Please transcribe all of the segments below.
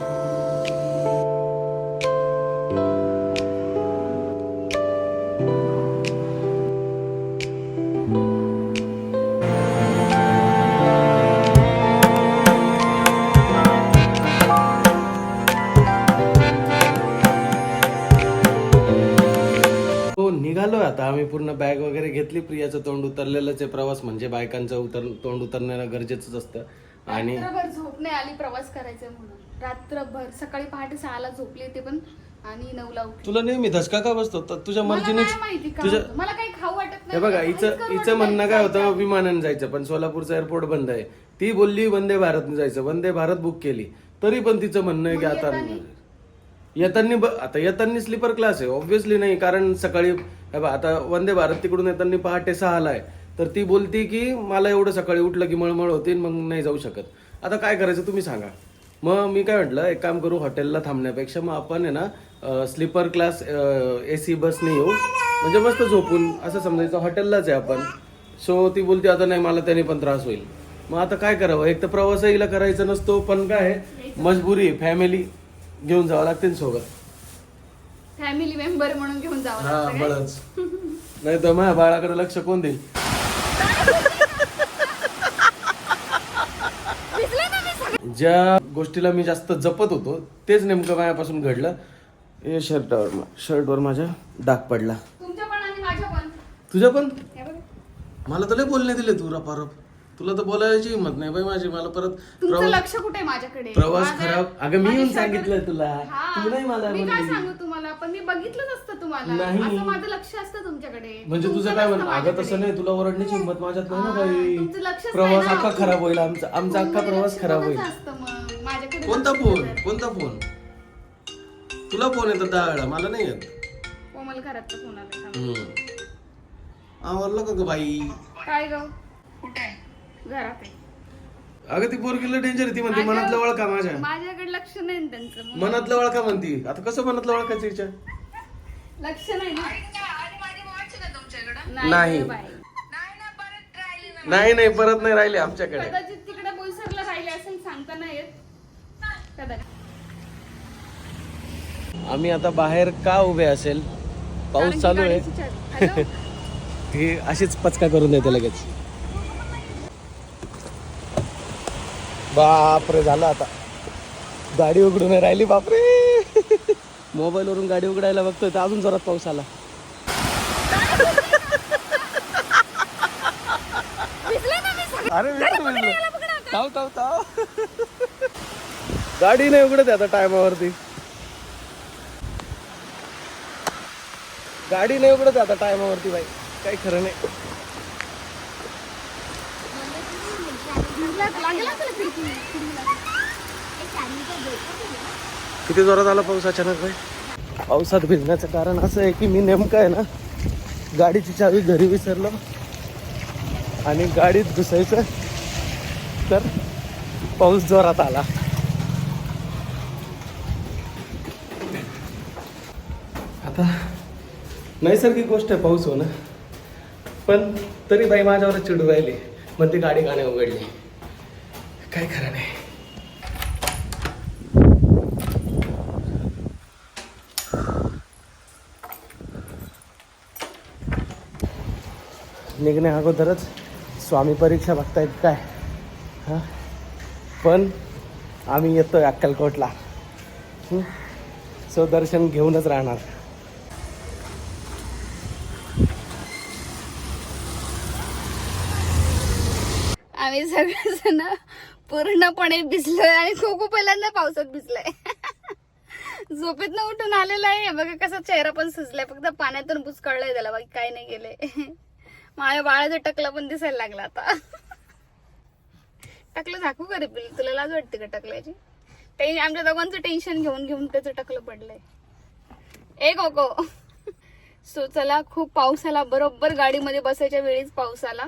हो निघालोय आता. आम्ही पूर्ण बॅग वगैरे घेतली. प्रियाचं तोंड उतरलेलंच आहे. प्रवास म्हणजे बायकांचं उतर तोंड उतरणं गरजेचंच असतं. आणि झोप नाही आली प्रवास करायचा म्हणून. रात्रभर सकाळी पहाटे सहाला झोपली ते पण आणि नऊला उठली. तुला नेहमी धसका का बसतो? तर तुझ्या मला मर्जीने नाही माहिती का तुझ्या होतं. मला काही खाऊ वाटत हे नाही बघा मला वाटत म्हणणं. काय होतं. विमानाने जायचं पण सोलापूरचं एअरपोर्ट बंद आहे. ती बोलली वंदे भारतने जायचं. वंदे भारत बुक केली. तरी पण तिचं म्हणणं आहे की मग आता येतानी? येतानी ब- आता येतानी स्लीपर क्लास आहे. ऑब्व्हियसली नाही कारण सकाळी हे बघा आता वंदे भारत तिकडून येतानी पहाटे सहाला आहे. तर ती बोलती की मला एवढं सकाळी उठलं की मळमळ होती मग नाही जाऊ शकत. आता काय करायचं तुम्ही सांगा. मग मी काय म्हटलं एक काम करू हॉटेलला थांबण्यापेक्षा मग आपण आहे ना स्लीपर क्लास ए सी बसने येऊ. म्हणजे मस्त झोपून असं समजायचं हॉटेललाच आहे आपण. सो ती बोलते आता नाही मला त्याने पण त्रास होईल. मग आता काय करावं? एक तर प्रवासहीला करायचा नसतो पण काय आहे मजबुरी फॅमिली घेऊन जावं लागते ना सोबत. फॅमिली मेंबर म्हणून घेऊन जावं हा लागतं काय? बळच. नाही तर माझ्या बाळाकडे लक्ष कोण देईल भिजले ना मी सगळे. ज्या गोष्टीला मी जास्त जपत होतो तेच नेमकं माझ्यापासून घडलं. हे शर्टावर शर्टवर माझ्या डाग पडला. तुमच्या पण आणि माझ्या पण. तुझ्या पण. मला तर लय बोलणे दिले तू रपारप तुला तर बोलायची हिंमत नाही बाई माझी. मला परत तुमचं प्रवास लक्ष कुठे आहे माझ्याकडे? प्रवास माझं- खराब अगं मी येऊन सांगितलंय तुला. हा. तू नाही मला मी काय बोलली सांगू तुम्हाला? पण मी बघितलंच असतं तुम्हाला. नाही. असं माझं लक्ष असतं तुमच्याकडे. म्हणजे तुझं काय नसतं म्हणणं अगं तसं माझ्याकडे. नाही. तुला ओरडण्याची हिंमत माझ्यात नाही ना हा, बाई. तुमचं लक्षच प्रवास नाही ना. अख्खा खराब होईल आमचा. आमचा अख्खा तुमचं प्रवास लक्ष खराब होईल. कोणाचं असतं मग? माझ्याकडे कोणता लक्ष फोन. कोणता फोन? तुला फोन येतात दहा वेळा मला नाही येत. कोमल घरात फोन आला थांब. हम्म. आवरलं का ग बाई? काय ग? कुठे घरात आहे. अगं ती पोरगीला डेंजर ती म्हणते माझ्या- मनातलं ओळखा माझ्या. माझ्याकडे लक्ष नाही ना त्यांचं मग. मनातलं ओळखा म्हणती. आता कसं मनातलं ओळखायचं हिच्या लक्ष नाही ना. नाही. बाई. नाही नाही परत नाही राहिले आमच्याकडे. कदाचित तिकडे बोईसरला राहिले असेल सांगता नाही येत. कदाचित. आम्ही आता बाहेर का उभे असेल? पाऊस चालू आहे. गाडीची चावी. हॅलो? ती अशीच पचका करून देते लगेच. बापरे झालं आता. गाडी उघडून राहिली बापरे. मोबाईल वरून गाडी उघडायला बघतोय तर अजून जोरात पाऊस आला. अरे ताव ताव ताव गाडी नाही उघडत आता टायमावरती. गाडी नाही उघडत आता टायमावरती बाई. काही खरं नाही भिजला- लागेल असेल खिडकी- खिडकीला. किती जोरात आला पाऊस अचानक भाई? पावसात भिजण्याचं कारण असं आहे की मी नेमकं आहे ना गाडीची चावी घरी विसरलो. आणि गाडीत घुसायचं तर पाऊस जोरात आला. आता नैसर्गिक गोष्ट आहे पाऊस होणं. पण तरी बाई माझ्यावर चिडू राहिली. मग ती गाडी गाणे उघडली. काय खरं नाही. निघण्या अगोदरच स्वामी परीक्षा बघतायत काय? हां? पण आम्ही येतोय अक्कलकोटला? सो दर्शन घेऊनच राहणार. आम्ही सगळेजण पूर्णपणे भिजलोय आणि खूप पहिल्यांदा पावसात भिजलोय. झोपेतनं उठून आलेलं आहे. बघा कसा चेहरा पण सुजलाय. फक्त पाण्यातून बुचकळलंय त्याला. बाकी काय नाही गेले. माझ्या बाळाचं टकला पण दिसायला लागला आता. टकलं झाकू का रे पिल्लू? तुला लाज वाटते का टकल्याची? ते आमच्या दोघांचं टेन्शन घेऊन घेऊन त्याचं टकलं पडलंय. ए कोको. सो चला खूप पाऊस आला. बरोबर गाडीमध्ये बसायच्या वेळीच पाऊस आला.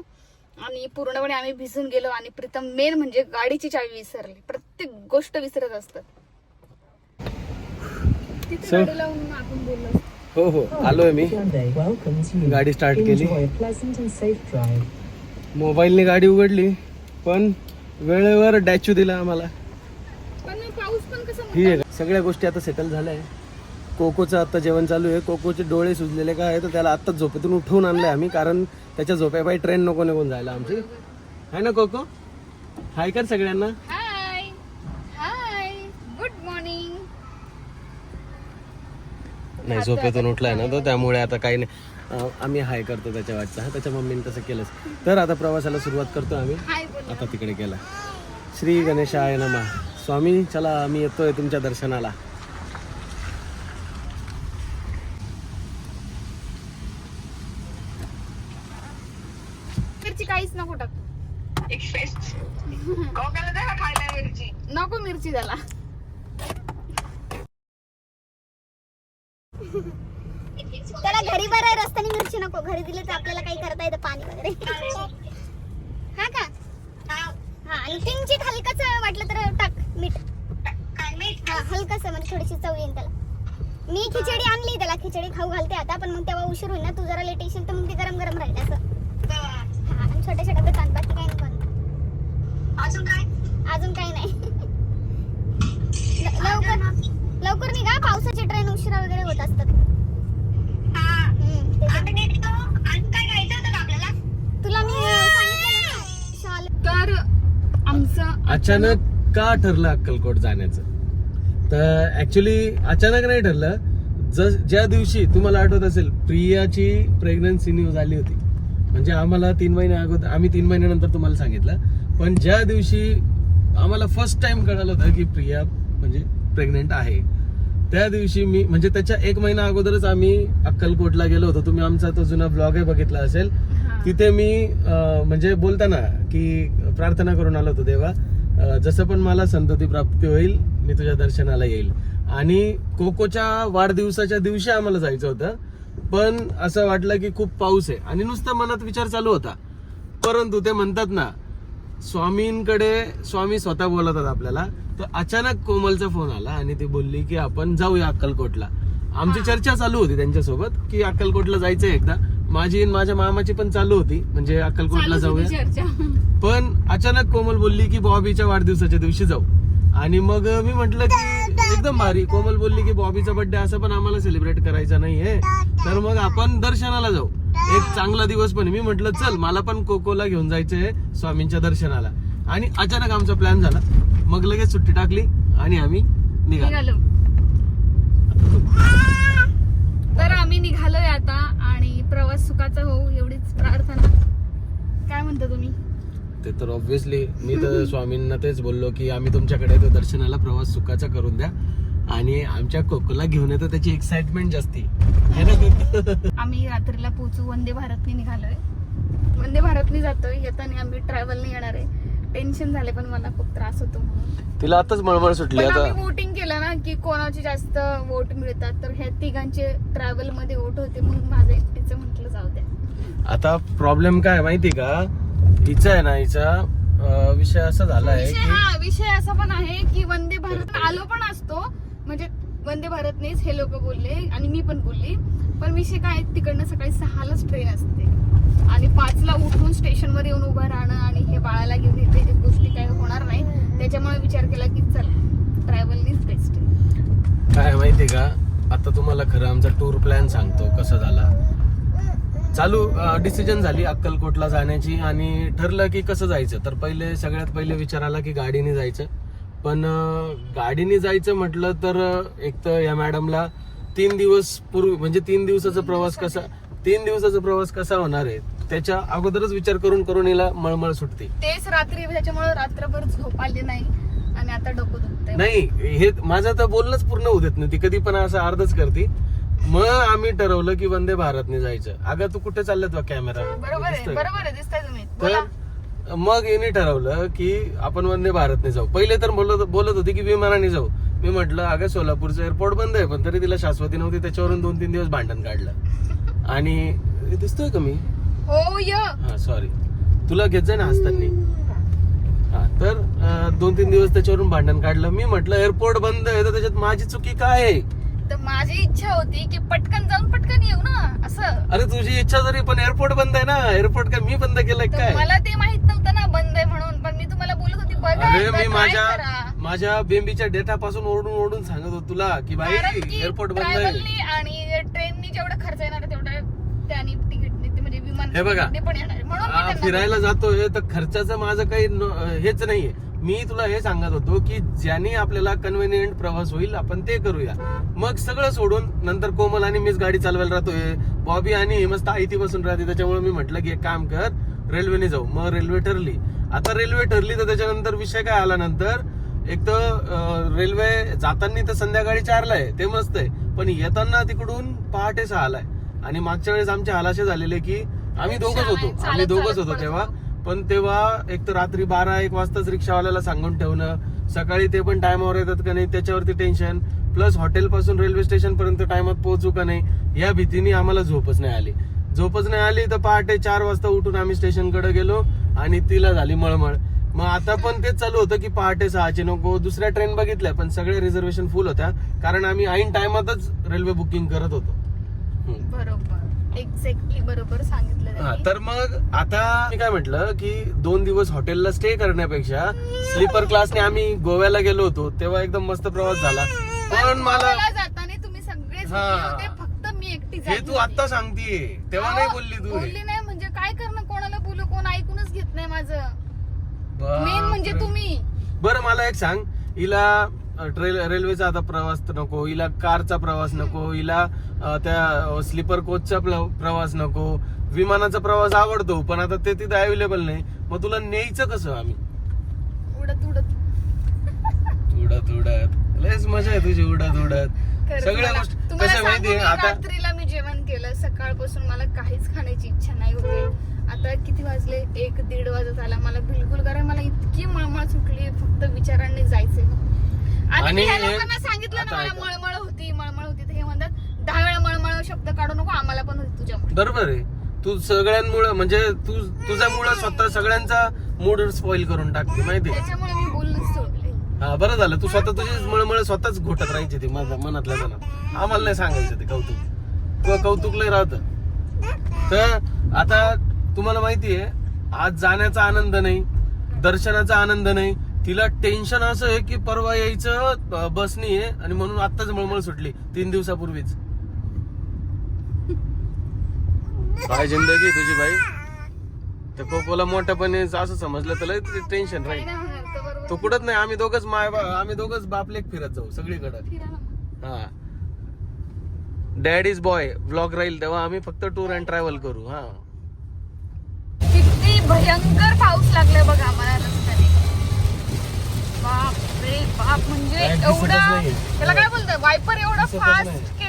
आणि पूर्णपणे आम्ही भिजून गेलो आणि प्रीतम मेन म्हणजे गाडीची चावी विसरली प्रत्येक गोष्ट विसरत असतात तिथे So- गाडी लावून आपण बोललो असतो. हो हो आलोय मी Hyundai welcomes you. गाडी स्टार्ट केली Enjoy a pleasant and safe drive. मोबाईलने गाडी उघडली पण वेळेवर डॅचू दिला आम्हाला पण मग पाऊस पण कसं ही आहे? सगळ्या गोष्टी आता सेटल झाल्या आहे कोकोचं आता जेवण चालू आहे. कोकोचे डोळे सुजलेले काय आहे तर त्याला आत्ताच झोपेतून उठवून आणले आम्ही कारण त्याच्या झोप्यापायी ट्रेन नको निघून जायला आमची. आहे ना कोको? हाय कर सगळ्यांना. हाय हाय गुड मॉर्निंग नाही झोपेतून उठलाय ना तो त्यामुळे आता काही नाही. आम्ही हाय करतो त्याच्या वाटचा त्याच्या मम्मीने तसं केलंच. तर आता प्रवासाला सुरुवात करतो आम्ही. आता तिकडे गेला. श्री गणेशाय नमा. स्वामी चला आम्ही येतोय तुमच्या दर्शनाला मिरची काहीच नको टाकू. नको मिरची त्याला. त्याला घरी बरं रस्त्याने मिरची नको. घरी दिले तर आपल्याला काही करता येतं पाणी वगैरे. हा का? हा आणि किंचित हलकच वाटलं तर टाक मीठ. हा हलकस म्हणजे थोडीशी चव येईल त्याला. मी खिचडी आणली त्याला खिचडी खाऊ घालते आता पण मग तेव्हा उशीर होईल ना. तू जरा लेट येशील तर मग ते गरम गरम राहील असं. छोट्या बेतान बाकी काही नाही अजून काय? अजून काही नाही. लवकर लवकर निघा पावसाची ट्रेन उशिरा वगैरे होत असतात. तुला मी सांगितलं ना शाल तर आमचं अचानक का ठरलं अक्कलकोट जाण्याचं? तर ऍक्च्युली अचानक नाही ठरलं. जस ज्या दिवशी तुम्हाला आठवत असेल प्रियाची प्रेग्नन्सी न्यूज आली होती. म्हणजे आम्हाला तीन महिने अगोदर आम्ही तीन महिन्यानंतर तुम्हाला सांगितलं. पण ज्या दिवशी आम्हाला फर्स्ट टाइम कळालं होतं की प्रिया म्हणजे प्रेग्नेंट आहे त्या दिवशी मी म्हणजे त्याच्या एक महिना अगोदरच आम्ही अक्कलकोटला गेलो होतो. तुम्ही आमचा तो जुना ब्लॉग आहे बघितला असेल. तिथे मी म्हणजे बोलताना की प्रार्थना करून आलो होतो देवा जसं पण मला संतती प्राप्ती होईल मी तुझ्या दर्शनाला येईल. आणि कोकोच्या वाढदिवसाच्या दिवशी आम्हाला जायचं होतं. पण असं वाटलं की खूप पाऊस आहे. आणि नुसतं मनात विचार चालू होता. परंतु ते म्हणतात ना स्वामींकडे स्वामी स्वतः बोलतात आपल्याला. तर अचानक कोमलचा फोन आला आणि ती बोलली की आपण जाऊया अक्कलकोटला. आमची चर्चा चालू होती त्यांच्यासोबत की अक्कलकोटला जायचंय एकदा. माझी माझ्या मामाची पण चालू होती म्हणजे अक्कलकोटला जाऊया. पण अचानक कोमल बोलली की बॉबीच्या वाढदिवसाच्या दिवशी जाऊ. आणि मग मी म्हंटल की एकदम भारी. कोमल बोलली की बॉबीचा बर्थडे असं पण आम्हाला सेलिब्रेट करायचा नाहीये. तर मग आपण दर्शनाला जाऊ. एक चांगला दिवस पण. मी म्हंटल चल मला पण कोकोला घेऊन जायचंय स्वामींच्या दर्शनाला. आणि अचानक आमचा प्लॅन झाला. मग लगेच सुट्टी टाकली आणि आम्ही निघालो. तर आम्ही निघालोय आता आणि प्रवास सुखाचा होऊ एवढीच प्रार्थना. काय म्हणता तुम्ही? ते तर ऑब्विसली मी तर स्वामींना तेच बोललो की आम्ही तुमच्याकडे येतो दर्शनाला प्रवास सुखाचा करून द्या. आणि आमच्या कोकोला घेऊन येतो त्याची एक्साइटमेंट जास्ती? आम्ही रात्रीला पोहोचू वंदे भारतने निघालोय. वंदे भारतने जातोय येताना आम्ही ट्रॅव्हलने येणार आहे. टेन्शन झाले पण मला खूप त्रास होतो म्हणून. तिला आताच मळमळ सुटली आता. वोटिंग केलं ना की कोणाचे जास्त वोट मिळतात तर ह्या तिघांचे ट्रॅव्हलमध्ये वोट होते मग माझं एकटीचं म्हटलं जाऊ द्या. आता प्रॉब्लेम काय माहिती का? हिचा आहे ना हिचा विषय असा झाला आहे विषय की हा विषय असा पण आहे की वंदे भारत आलो पण असतो. म्हणजे वंदे भारतनेच हे लोक बोलले आणि मी पण बोलली. पण विषय काय तिकडनं सकाळी सहालाच ट्रेन असते. आणि पाचला उठून स्टेशनवर येऊन उभं राहणं आणि हे बाळाला घेऊन येते जे गोष्टी काही होणार नाही त्याच्यामुळे विचार केला की चल ट्रॅव्हलनीच बेस्ट आहे. काय माहिती का? आता तुम्हाला खरं आमचा टूर प्लॅन सांगतो कसा झाला. चालू डिसिजन झाली अक्कलकोटला जाण्याची आणि ठरलं की कसं जायचं. तर पहिले सगळ्यात पहिले विचार आला की गाडीने जायचं. पण गाडीने जायचं म्हटलं तर एक तर या मॅडमला तीन दिवस पूर्वी म्हणजे तीन दिवसाचा प्रवास कसा तीन दिवसाचा प्रवास कसा होणार आहे त्याच्या अगोदरच विचार करून करून हिला मळमळ सुटते. तेच रात्री त्याच्यामुळे रात्रभर झोप आली नाही आणि आता डोकं दुखतंय. नाही हे माझं तर बोलणंच पूर्ण होत नाही ती कधी पण असं अर्धच करते. मग आम्ही ठरवलं की वंदे भारतने जायचं. अगं तू कुठे चाललं तुझा कॅमेरा बरोबर आहे दिसतोय? बरोबर आहे दिसताय तुम्ही. बोला. तर मग हिने ठरवलं की आपण वंदे भारतने जाऊ. पहिले तर बोलत बोलत होती की विमानाने जाऊ. मी म्हटलं अगं सोलापूरचं एअरपोर्ट बंद आहे पण तरी तिला शाश्वती नव्हती त्याच्यावरून दोन तीन दिवस भांडण काढलं. आणि दिसतोय का मी? हो य. हा सॉरी तुला घेत जाय ना हसताना. हा तर अं, दोन तीन दिवस त्याच्यावरून भांडण काढलं. मी म्हटलं एअरपोर्ट बंद आहे तर त्याच्यात माझी चुकी काय आहे? तर माझी इच्छा होती की पटकन जाऊन पटकन येऊ ना असं. अरे तुझी इच्छा जरी पण एअरपोर्ट बंद आहे ना? एअरपोर्ट काय मी बंद केलंय तर काय? मला ते माहीत नव्हतं ना बंद आहे म्हणून. पण मी तुम्हाला बोलत होती बघा अरे एकदा मी try माझ्या करा. माझ्या बेंबीच्या डेटा पासून ओरडून ओरडून सांगत होतो तुला की कारण की एअरपोर्ट बंद आहे. travelनी आणि ट्रेननी जेवढा खर्च येणार आहे तेवढा त्यानी तिकीटने ते म्हणजे विमान हे बघा. हा, फिरायला जातोय तर खर्चाचं माझं काही हेच नाहीये. मी तुला हे सांगत होतो की ज्याने आपल्याला कन्व्हिनियंट प्रवास होईल आपण ते करूया. मग सगळं सोडून नंतर कोमल आणि मीच गाडी चालवायला राहतोय. बॉबी आणि मस्त आयती बसून राहते. त्याच्यामुळे मी म्हटलं की एक काम कर रेल्वेने जाऊ. मग रेल्वे ठरली. आता रेल्वे ठरली तर त्याच्यानंतर विषय काय आला नंतर? एक तर रेल्वे जाताना तर संध्याकाळी चारला आहे. ते मस्त आहे. पण येताना तिकडून पहाटे सहाला आहे. आणि मागच्या वेळेस आमचे हाल असे झालेले की आम्ही दोघच होतो. आम्ही दोघच होतो तेव्हा. पण तेव्हा एक तर रात्री बारा एक वाजताच रिक्षावाल्याला सांगून ठेवणं सकाळी ते पण टायमावर येतात का नाही त्याच्यावरती टेन्शन प्लस हॉटेल पासून रेल्वे स्टेशन पर्यंत टायमात पोहोचू का नाही या भीतीने आम्हाला झोपच नाही आली. झोपच नाही आली तर पहाटे चार वाजता उठून आम्ही स्टेशनकडे गेलो आणि तिला झाली मळमळ. मग आता पण तेच चालू होतं की पहाटे सहाचे नको दुसऱ्या ट्रेन बघितल्या पण सगळे रिझर्वेशन फुल होत्या. कारण आम्ही ऐन टायमातच रेल्वे बुकिंग करत होतो. बरोबर. एक्झॅक्टली बरोबर सांगितलं हा. तर मग आता मी काय म्हटलं की दोन दिवस हॉटेलला स्टे करण्यापेक्षा स्लीपर क्लासने आम्ही गोव्याला गेलो होतो तेव्हा एकदम मस्त प्रवास झाला. पण मला जाताना तुम्ही सगळे झोपले हा. होते फक्त मी एकटी हे जागी तू होती. आता सांगतीये. तेव्हा नाही अहो, बोलली तू बोलली नाही म्हणजे काय करणं? कोणाला बोलू? कोण ऐकूनच घेत नाही माझं. मेन म्हणजे तुम्ही. बरं मला एक सांग. हिला अ, ट्रेल रेल्वेचा आता प्रवास तर नको हिला कारचा प्रवास नको हिला त्या स्लीपर कोचचा प्रवास नको. विमानाचा प्रवास आवडतो पण आता ते तिथे अवेलेबल नाही. मग तुला न्यायचं कसं आम्ही? उडत उडत. उडत उडत. लयच मजा आहे तुझी उडत उडत. सगळ्या गोष्टी कसं माहितीये सांगू मी आता रात्रीला मी जेवण केलं. सकाळपासून मला काहीच खाण्याची इच्छा नाही होती. आता किती वाजले? एक दीड वाजत आला. मला बिलकुल कारण मला इतकी मळमळ सुटली. फक्त विचारांनी जायचे आणि सांगितलं ना मला. मळमळ होती मळमळ होती तर हे म्हणतात दहा वेळा मळमळ शब्द काढू नको आम्हाला पण तुझ्यामुळे. बरोबर आहे. तू सगळ्यांमुळे म्हणजे तू तुझ्यामुळे स्वतः सगळ्यांचा मूड स्पॉइल करून टाकते माहितीये? त्याच्यामुळे मी बोलणंच सोडले. हा बरं झालं. तू स्वतः तुझी मळमळ स्वतःच घोटत राहायची ती माझ्या मनातल्या मनात. आम्हाला नाही सांगायचं ते कौतुक. तुझं कौतुक लय राहत. तर आता तुम्हाला माहितीये आज जाण्याचा आनंद नाही दर्शनाचा आनंद नाही. तिला टेन्शन असं आहे की परवा यायचं बसनी आहे आणि म्हणून आत्ताच मळमळ सुटली तीन दिवसापूर्वीच. काय जिंदगी तुझी बाई? तर कोकोला मोठ्यापणे असं समजलं तर लय टेन्शन राहील. तो कुठत नाही आम्ही दोघच माय आम्ही दोघच बापलेक फिरत जाऊ सगळीकडे. हा. डॅड इज बॉय ब्लॉग राहील तेव्हा आम्ही फक्त टूर अँड ट्रॅव्हल करू हा. किती भयंकर पाऊस लागलाय बघा आम्हाला रस्त्याने. बाप रे बाप म्हणजे एवढा. त्याला काय बोलतात वायपर एवढा फास्ट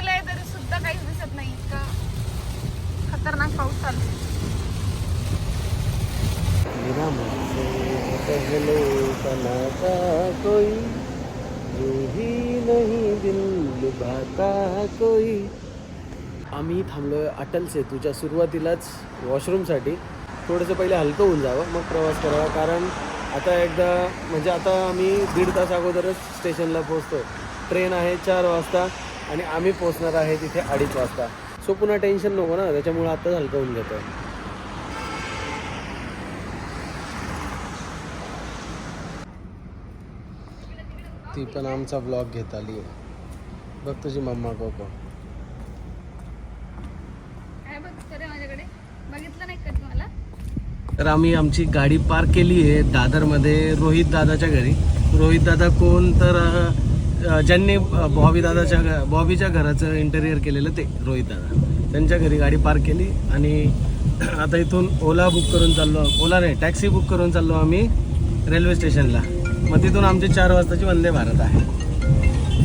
खतरनाक पाऊस चालू आहे. कोई ही नहीं दिल लुभाता कोई आम्ही थांबलोय अटल सेतूच्या सुरुवातीलाच वॉशरूमसाठी. थोडंसं पहिले हलकं होऊन जावं मग प्रवास करावा कारण आता एकदा म्हणजे आता आम्ही दीड तास अगोदरच स्टेशनला पोहोचतो ट्रेन आहे चार वाजता आणि आम्ही पोहोचणार आहे तिथे अडीच वाजता. सो पुन्हा टेन्शन नको ना त्याच्यामुळे आताच हलकं होऊन घेतो ती पण आमचा ब्लॉग घेत आली बघ तुझी मम्मा कोको. तर आम्ही आमची गाडी पार्क केली आहे दादरमध्ये रोहित दादाच्या घरी. रोहित दादा कोण? तर ज्यांनी बॉबी दादाच्या बॉबीच्या घराचं इंटेरियर केलेलं ते रोहित दादा. त्यांच्या घरी गाडी पार्क केली आणि आता इथून ओला बुक करून चाललो ओला नाही टॅक्सी बुक करून चाललो आम्ही रेल्वे स्टेशनला मग तिथून आमची चार वाजताची वंदे भारत आहे.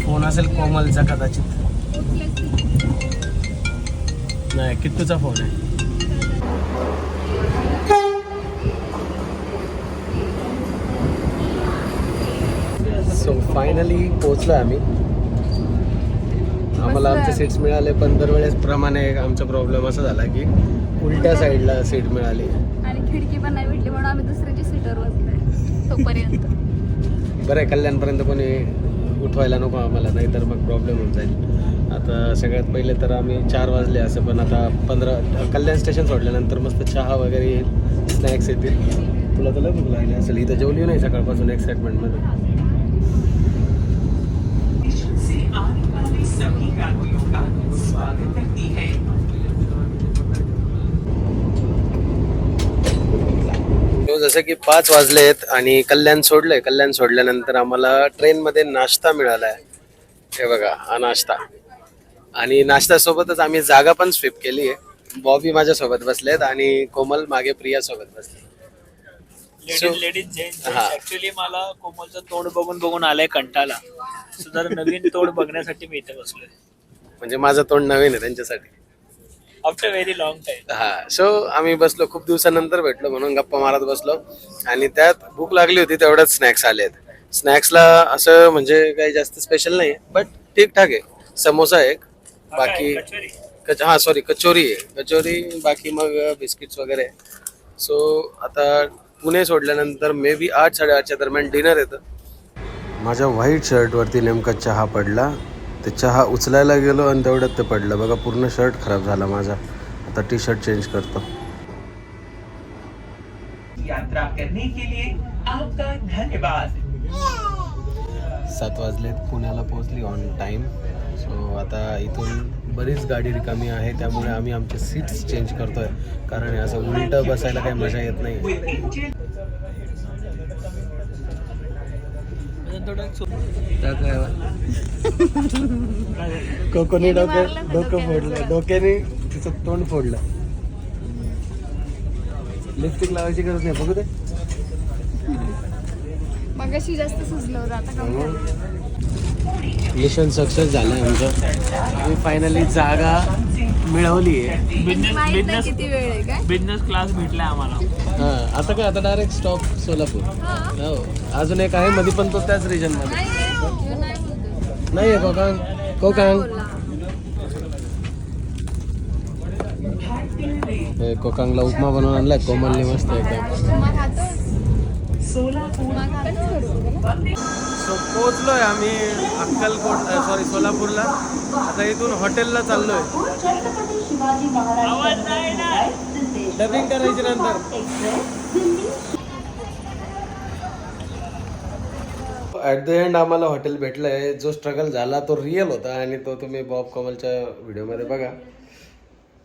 फोन असेल कोमलचा कदाचित. नाही किट्टूचा फोन आहे. सो फायनली पोचलो आम्ही. आम्हाला आमचे सीट्स मिळाले पण दरवेळेस प्रमाणे आमचा प्रॉब्लेम असा झाला की उलट्या साईडला सीट मिळाली. आणि खिडकी पण नाही भेटली म्हणून आम्ही दुसऱ्याच्या सीटवर बसलोय. तोपर्यंत. बरं आहे कल्याणपर्यंत कोणी उठवायला नको आम्हाला नाही तर मग प्रॉब्लेम होऊन जाईल. आता सगळ्यात पहिले तर आम्ही चार वाजले असं पण आता पंधरा कल्याण स्टेशन सोडल्यानंतर मस्त चहा वगैरे येईल स्नॅक्स येतील. तुला तर भूक लागली असेल. इथं जेवली नाही सकाळपासून एक्साइटमेंटमध्ये से आने वाले सभी यात्रियों का स्वागत करती है तो जसं की पाच वाजले आहेत आणि कल्याण सोडलंय कल्याण सोडल्यानंतर आम्हाला ट्रेनमध्ये नाश्ता मिळाला आहे हे बघा हा नाश्ता. आणि नाश्त्यासोबतच आम्ही जागा पण स्विप केली आहे. बॉबी माझ्यासोबत बसलेत आणि कोमल मागे प्रिया सोबत बसले लेडीज. ऍक्च्युली मला कोमलचं तोंड बघून बघून आलाय कंटाला. सो जरा नवीन तोंड बघण्यासाठी मी इथे बसलोय. म्हणजे माझं तोंड नवीन आहे त्यांच्यासाठी. आफ्टर व्हेरी लॉंग टाइम हा सो आम्ही बसलो खूप दिवसानंतर भेटलो म्हणून गप्पा मारत बसलो. आणि त्यात भूक लागली होती तेवढ्याच स्नॅक्स आलेत स्नॅक्सला असं म्हणजे काही जास्त स्पेशल नाही बट ठीकठाक आहे. समोसा एक बाकी कच हा सॉरी कचोरी आहे. कचोरी बाकी मग बिस्किट्स वगैरे. सो आता पुणे सोडल्यानंतर मे बी आठ साडेआठच्या दरम्यान डिनर येतं. माझ्या व्हाईट शर्टवरती नेमका चहा पडला. ते चहा उचलायला गेलो आणि तेवढ्यात ते पडलं. बघा पूर्ण शर्ट खराब झाला माझा. आता टी शर्ट चेंज करतो. यात्रा करने के लिए आपका धन्यवाद. सात वाजलेत पुण्याला पोहोचली ऑन टाईम सो आता इथून बरीच गाडी रिकामी आहे. त्यामुळे आम्ही आमचे सीट्स चेंज करतोय. कारण असं उलटं बसायला काही मजा येत नाही. कोकोनी डोकं डोकं फोडलं. डोक्याने तिचं तोंड फोडलं. लिपस्टिक लावायची गरज नाही. बघू दे. जास्त सुचलं होतं आता कमी झालं. मिशन सक्सेस झालं आमचं. आम्ही फायनली जागा. मिळवली आहे. बिझनेस माहीत नाही बिझनेस किती वेळ आहे काय? बिझनेस क्लास भेटलाय आम्हाला. हा आता काय आता डायरेक्ट स्टॉप सोलापूर. हो. अजून एक आहे मध्ये पण तो त्याच रिजनमध्ये. नाही आहे कोकांग कोकांग हे कोकांगला उपमा बनवून आणलाय कोमलने मस्त एकदम. मग खातोस? सो पोहोचलोय आम्ही अक्कलकोट सॉरी सोलापूरला. आता इथून हॉटेलला चाललोय. डबिंग करायची नंतर. ॲट द एंड आम्हाला हॉटेल भेटलं आहे जो स्ट्रगल झाला तो रिअल होता आणि तो तुम्ही बॉब कमलच्या व्हिडिओमध्ये बघा.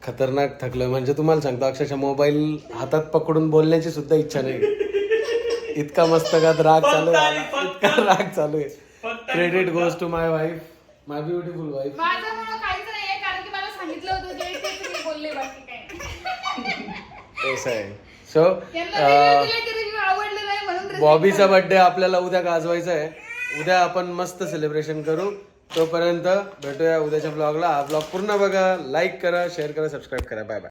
खतरनाक थकलोय. म्हणजे तुम्हाला सांगतो अक्षरशः मोबाईल हातात पकडून बोलण्याची सुद्धा इच्छा नाही. इतका मस्त गात राग चालू आहे इतका राग चालू आहे. Credit goes to my wife my beautiful wife माझं म्हणून काहीच नाहीये कारण की मला सांगितलं होतं जे ते तुम्ही बोलले बाकी काय असं आहे. सो दिले आवडले नाही म्हणून बॉबीचा बर्थडे आपल्याला उद्या गाजवायचा आहे. उद्या आपण मस्त सेलिब्रेशन करू. तोपर्यंत भेटूया उद्याच्या ब्लॉगला हा ब्लॉग पूर्ण बघा लाईक करा शेअर करा सबस्क्राईब करा. Bye bye